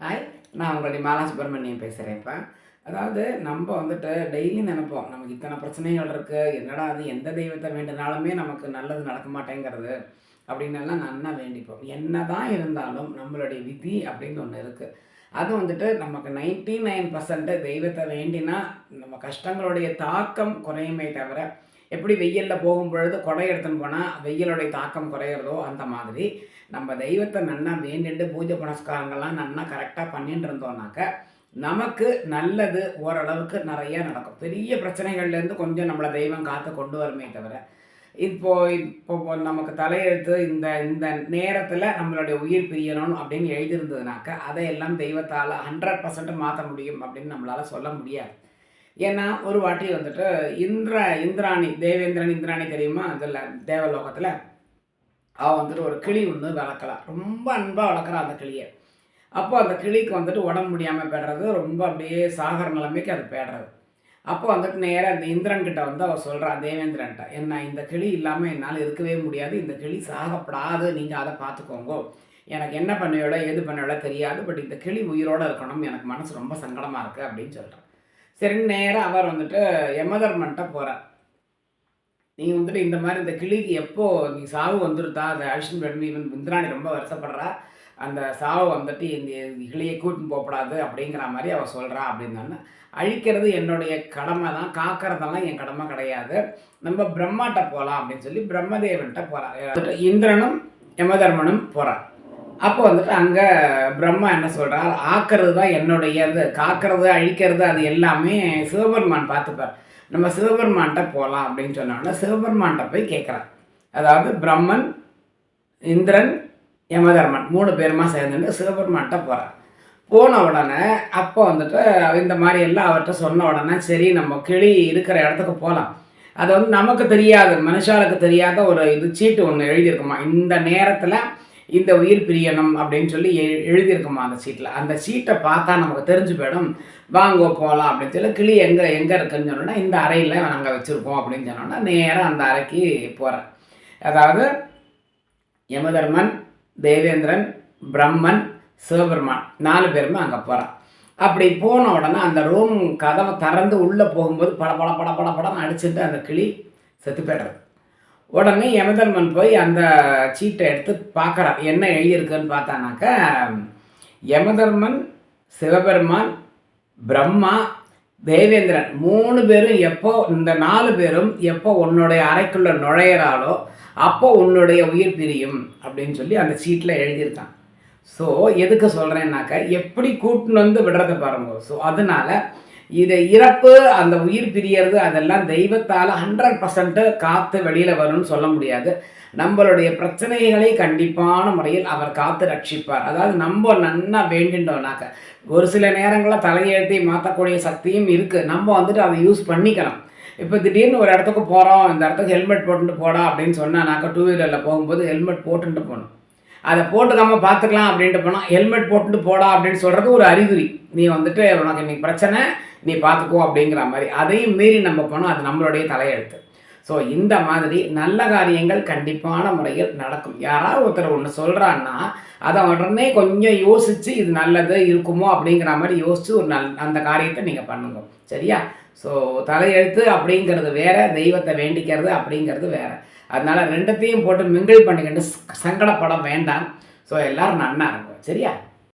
Hi நான் உங்களுடைய மாலா சுப்பிரமணியம் பேசுகிறேன் இப்போ. அதாவது நம்ம வந்துட்டு டெய்லி நினைப்போம் நமக்கு இத்தனை பிரச்சனைகள் இருக்குது என்னடா அது எந்த தெய்வத்தை வேண்டினாலுமே நமக்கு நல்லது நடக்க மாட்டேங்கிறது அப்படின்னெல்லாம் நன்னா வேண்டிப்போம். என்ன தான் இருந்தாலும் நம்மளுடைய விதி அப்படின்னு ஒன்று இருக்குது அது வந்துட்டு நமக்கு நைன்டி நைன் தெய்வத்தை வேண்டினா நம்ம கஷ்டங்களுடைய தாக்கம் குறையுமே தவிர எப்படி வெயிலில் போகும் பொழுது கொடை எடுத்துன்னு போனால் வெயிலுடைய தாக்கம் குறையிறதோ அந்த மாதிரி நம்ம தெய்வத்தை நல்லா வேண்டிட்டு பூஜை புனஸ்காரங்கள்லாம் நல்லா கரெக்டாக பண்ணிட்டு இருந்தோம்னாக்க நமக்கு நல்லது ஓரளவுக்கு நிறைய நடக்கும். பெரிய பிரச்சனைகள்லேருந்து கொஞ்சம் நம்மளை தெய்வம் காத்து கொண்டு வருமே தவிர இப்போ இப்போ நமக்கு தலையெழுத்து இந்த இந்த நேரத்தில் நம்மளுடைய உயிர் பிரியணும் அப்படின்னு எழுதியிருந்ததுனாக்க அதையெல்லாம் தெய்வத்தால் ஹண்ட்ரட் பர்சன்ட் மாற்ற முடியும் அப்படின்னு நம்மளால் சொல்ல முடியாது. ஏன்னா ஒரு வாட்டி வந்துட்டு இந்திர இந்திராணி தேவேந்திரன் இந்திராணி தெரியுமா? அதில் தேவலோகத்தில் அவள் வந்துட்டு ஒரு கிளி ஒன்று வளர்க்கலாம் ரொம்ப அன்பாக வளர்க்குறான் அந்த கிளியை. அப்போ அந்த கிளிக்கு வந்துட்டு உடம்பு முடியாமல் பேடுறது ரொம்ப அப்படியே சாகர நிலைமைக்கு அது பேடுறது. அப்போ வந்துட்டு நேராக இந்த இந்திரன்கிட்ட வந்து அவள் சொல்கிறா தேவேந்திரன்ட்ட என்ன இந்த கிளி இல்லாமல் என்னால் இருக்கவே முடியாது. இந்த கிளி சாகப்படாது. நீங்கள் அதை பார்த்துக்கோங்க எனக்கு என்ன பண்ணுவோட எது பண்ணுவோட தெரியாது. பட் இந்த கிளி உயிரோடு இருக்கணும் எனக்கு மனசு ரொம்ப சங்கடமாக இருக்குது அப்படின்னு சொல்கிறேன் சரி நேராக அவர் வந்துட்டு யமதர்மன்ட்ட போகிறார் நீங்கள் வந்துட்டு இந்த மாதிரி இந்த கிளிக்கு எப்போது நீ சாவு வந்துருத்தா? அந்த அழிஷன் பெருமி இந்திராணி ரொம்ப வருஷப்படுறா அந்த சாவை வந்துட்டு இந்த கிளியை கூட்டின்னு போகப்படாது அப்படிங்கிற மாதிரி அவள் சொல்கிறா அப்படின்னு அழிக்கிறது என்னுடைய கடமை தான் காக்கிறதெல்லாம் என் கடமை கிடையாது. நம்ம பிரம்மாட்ட போகலாம் அப்படின்னு சொல்லி பிரம்மதேவன்கிட்ட போகிறார் இந்திரனும் யமதர்மனும் போகிறார் அப்போ வந்துட்டு அங்கே பிரம்மா என்ன சொல்கிறார் ஆக்கிறது தான் என்னுடைய இது. காக்கிறது அழிக்கிறது அது எல்லாமே சிவபெருமான் பார்த்துப்பார். நம்ம சிவபெருமான்கிட்ட போகலாம் அப்படின்னு சொன்னோன்னா சிவபெருமான்கிட்ட போய் கேட்குறான் அதாவது பிரம்மன் இந்திரன் யமதர்மன் மூணு பேருமா சேர்ந்துட்டு சிவபெருமான்கிட்ட போகிறான் போன உடனே அப்போ வந்துட்டு இந்த மாதிரி எல்லாம் அவர்கிட்ட சொன்ன உடனே சரி நம்ம கிளி இருக்கிற இடத்துக்கு போகலாம் அது வந்து நமக்கு தெரியாது மனுஷாளுக்கு தெரியாத ஒரு இது சீட்டு ஒன்று எழுதியிருக்குமா? இந்த நேரத்தில் இந்த உயிர் பிரியணும் அப்படின்னு சொல்லி எ எழுதியிருக்குமா அந்த சீட்டில் அந்த சீட்டை பார்த்தா நமக்கு தெரிஞ்சு போயிடும். வாங்கோ போகலாம் அப்படின்னு சொல்லி கிளி எங்கே எங்கே இருக்குன்னு சொன்னோன்னா இந்த அறையில் நாங்கள் வச்சுருக்கோம் அப்படின்னு சொன்னோன்னா நேராக அந்த அறைக்கு போகிறேன் அதாவது யமதர்மன் தேவேந்திரன் பிரம்மன் சிவபெருமான் நாலு பேருமே அங்கே போகிறான் அப்படி போன உடனே அந்த ரூம் கதவை திறந்து உள்ளே போகும்போது பட பட பட பட படம் அடிச்சுட்டு அந்த கிளி செத்து போய்டுறது. உடனே யமதர்மன் போய் அந்த சீட்டை எடுத்து பார்க்குறான் என்ன எழுதியிருக்குன்னு பார்த்தானாக்கா யமதர்மன் சிவபெருமான் பிரம்மா தேவேந்திரன் மூணு பேரும் எப்போ இந்த நாலு பேரும் எப்போ உன்னுடைய அறைக்குள்ளே நுழையிறாளோ அப்போ உன்னுடைய உயிர் பிரியும் அப்படின்னு சொல்லி அந்த சீட்டில் எழுதியிருக்கான். ஸோ எதுக்கு சொல்கிறேன்னாக்கா எப்படி கூட்டுன்னு வந்து விடுறத பாருங்க. ஸோ அதனால் இது இறப்பு அந்த உயிர் பிரியறது அதெல்லாம் தெய்வத்தால் ஹண்ட்ரட் பர்சன்ட்டு காற்று வெளியில் வரும்னு சொல்ல முடியாது. நம்மளுடைய பிரச்சனைகளை கண்டிப்பான முறையில் அவர் காத்து ரட்சிப்பார். அதாவது நம்ம நன்னா வேண்டின்றோம்னாக்க ஒரு சில நேரங்களில் தலையெழுத்தை மாற்றக்கூடிய சக்தியும் இருக்குது நம்ம வந்துட்டு அதை யூஸ் பண்ணிக்கலாம். இப்போ திடீர்னு ஒரு இடத்துக்கு போகிறோம் இந்த இடத்துக்கு ஹெல்மெட் போட்டுட்டு போடா அப்படின்னு சொன்னானாக்கா டூ வீலரில் போகும்போது ஹெல்மெட் போட்டுட்டு போகணும். அதை போட்டுக்காமல் பார்த்துக்கலாம் அப்படின்ட்டு போனால் ஹெல்மெட் போட்டுட்டு போடா அப்படின்னு சொல்கிறது ஒரு அறிகுறி. நீ வந்துட்டு உனக்கு இன்னைக்கு பிரச்சனை நீ பார்த்துக்கோ அப்படிங்கிற மாதிரி அதையும் மீறி நம்ம போனோம் அது நம்மளுடைய தலையெழுத்து. ஸோ இந்த மாதிரி நல்ல காரியங்கள் கண்டிப்பான முறையில் நடக்கும். யாராவது ஒருத்தர் ஒன்று சொல்கிறான்னா அதை உடனே கொஞ்சம் யோசித்து இது நல்லது இருக்குமோ அப்படிங்கிற மாதிரி யோசித்து ஒரு நல் அந்த காரியத்தை நீங்கள் பண்ணுங்க. சரியா? ஸோ தலையெழுத்து அப்படிங்கிறது வேறு தெய்வத்தை வேண்டிக்கிறது அப்படிங்கிறது வேறு. அதனால் ரெண்டத்தையும் போட்டு மிங்கிள் பண்ணிக்கிட்டு சங்கடப்படம் வேண்டாம். ஸோ எல்லோரும் நன்னா இருக்கும் சரியா?